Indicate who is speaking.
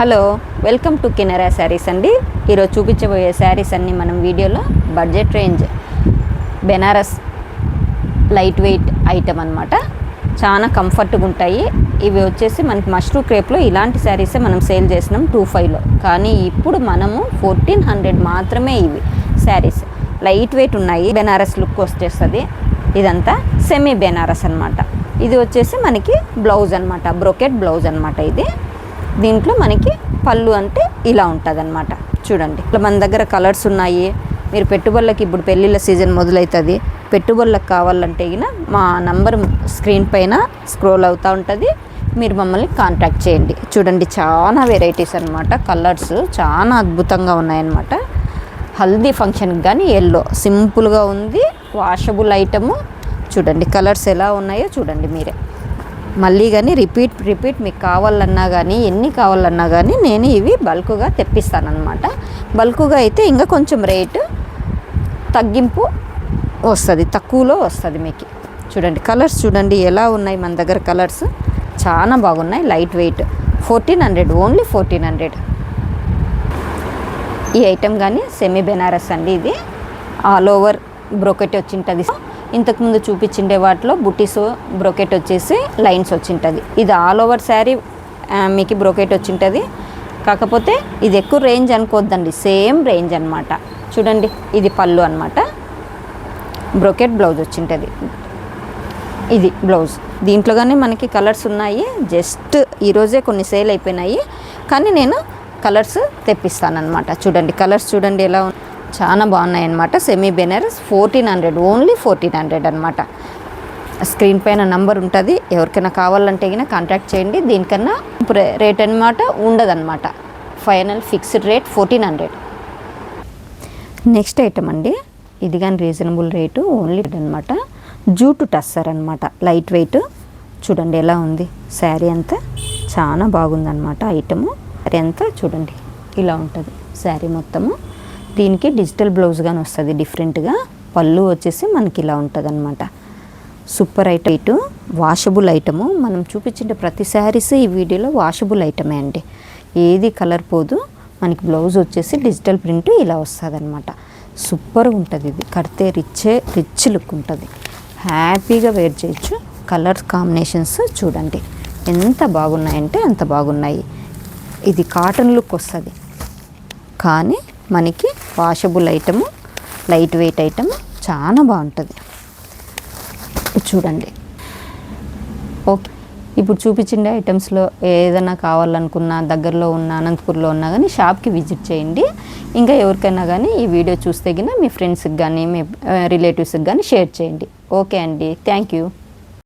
Speaker 1: Hello welcome to Kinara sarees అండి. ఈరోజు చూపించబోయే శారీస్ అన్నీ మనం వీడియోలో budget range Banaras light weight item అనమాట చాలా కంఫర్ట్గా ఉంటాయి. ఇవి వచ్చేసి మనకి మష్రూ క్రేప్లో ఇలాంటి శారీసే మనం సేల్ చేసినాం టూ ఫైవ్లో. కానీ ఇప్పుడు మనము ఫోర్టీన్ హండ్రెడ్ మాత్రమే ఇవి శారీస్. లైట్ వెయిట్ ఉన్నాయి బెనారస్ లుక్ వచ్చేస్తుంది. ఇదంతా సెమీ బెనారస్ అనమాట ఇది వచ్చేసి మనకి బ్లౌజ్ అనమాట బ్రోకెట్ బ్లౌజ్ అనమాట ఇది. దీంట్లో మనకి పళ్ళు అంటే ఇలా ఉంటుంది అనమాట చూడండి. ఇట్లా మన దగ్గర కలర్స్ ఉన్నాయి. మీరు పెట్టుబడులకి ఇప్పుడు పెళ్ళిళ్ళ సీజన్ మొదలవుతుంది పెట్టుబడులకు కావాలంటే గిన మా నంబర్ స్క్రీన్ పైన స్క్రోల్ అవుతూ ఉంటుంది. మీరు మమ్మల్ని కాంటాక్ట్ చేయండి. చూడండి చాలా వెరైటీస్ అనమాట కలర్స్ చాలా అద్భుతంగా ఉన్నాయన్నమాట. హల్దీ ఫంక్షన్కి కానీ ఎల్లో. సింపుల్గా ఉంది. Washable item. చూడండి కలర్స్ ఎలా ఉన్నాయో చూడండి మీరే. మళ్ళీ కానీ రిపీట్ రిపీట్ మీకు కావాలన్నా కానీ ఎన్ని కావాలన్నా కానీ నేను ఇవి బల్క్గా తెప్పిస్తానమాట బల్క్గా అయితే ఇంకా కొంచెం రేటు తగ్గింపు వస్తుంది తక్కువలో వస్తుంది మీకు. చూడండి కలర్స్ చూడండి ఎలా ఉన్నాయి మన దగ్గర కలర్స్. చాలా బాగున్నాయి light weight. Fourteen hundred only fourteen hundred. ఈ ఐటెం కానీ సెమీ బెనారస్ అండి ఇది. ఆల్ ఓవర్ బ్రోకెట్ వచ్చింటుంది. ఇంతకుముందు చూపించిండే వాటిలో బుటీస్ బ్రోకెట్ వచ్చేసి లైన్స్ వచ్చింటుంది. ఇది ఆల్ ఓవర్ శారీ మీకు బ్రోకెట్ వచ్చింటుంది. కాకపోతే ఇది ఎక్కువ రేంజ్ అనుకోవద్దండి సేమ్ రేంజ్ అనమాట చూడండి ఇది పళ్ళు అనమాట బ్రోకెట్ బ్లౌజ్ వచ్చింటుంది. ఇది బ్లౌజ్. దీంట్లో కానీ మనకి కలర్స్ ఉన్నాయి జస్ట్ ఈరోజే కొన్ని సేల్ అయిపోయినాయి. కానీ నేను కలర్స్ తెప్పిస్తానమాట చూడండి కలర్స్ చూడండి ఎలా ఉంది చాలా బాగున్నాయి అనమాట semi Banaras fourteen hundred only fourteen hundred అనమాట స్క్రీన్ పైన నంబర్ ఉంటుంది. ఎవరికైనా కావాలంటే గిన కాంటాక్ట్ చేయండి. దీనికన్నా రేట్ అనమాట ఉండదన్నమాట. Final fixed rate fourteen hundred next item అండి. ఇది కానీ రీజనబుల్ రేటు ఓన్లీ అనమాట జూటు టస్సర్ అనమాట లైట్ వెయిట్ చూడండి ఎలా ఉంది. శారీ అంతా చాలా బాగుందన్నమాట ఐటము శారీ అంతా చూడండి. ఇలా ఉంటుంది. శారీ మొత్తము. దీనికి డిజిటల్ బ్లౌజ్ కానీ వస్తుంది డిఫరెంట్గా పళ్ళు వచ్చేసి మనకి ఇలా ఉంటుంది అనమాట సూపర్ ఐటమ్ ఇటు వాషబుల్ ఐటము మనం చూపించిన ప్రతి శారీస్ ఈ వీడియోలో వాషబుల్ ఐటమే అండి. ఏది కలర్ పోదు మనకి బ్లౌజ్ వచ్చేసి డిజిటల్ ప్రింట్ ఇలా వస్తుంది అనమాట సూపర్గా ఉంటుంది ఇది. కడితే రిచ్చే రిచ్ లుక్ ఉంటుంది. హ్యాపీగా వేర్ చేయొచ్చు. కలర్ కాంబినేషన్స్ చూడండి. ఎంత బాగున్నాయంటే అంత బాగున్నాయి. ఇది కాటన్ లుక్ వస్తుంది. కానీ మనకి washable item light weight item చాలా బాగుంటుంది. చూడండి. ఓకే. ఇప్పుడు చూపించిండే ఐటమ్స్లో ఏదైనా కావాలనుకున్నా దగ్గరలో ఉన్న అనంతపూర్లో ఉన్నా కానీ షాప్కి విజిట్ చేయండి. ఇంకా ఎవరికైనా కానీ ఈ వీడియో చూస్తే కానీ మీ ఫ్రెండ్స్కి కానీ మీ రిలేటివ్స్కి కానీ షేర్ చేయండి. ఓకే అండి. Thank you.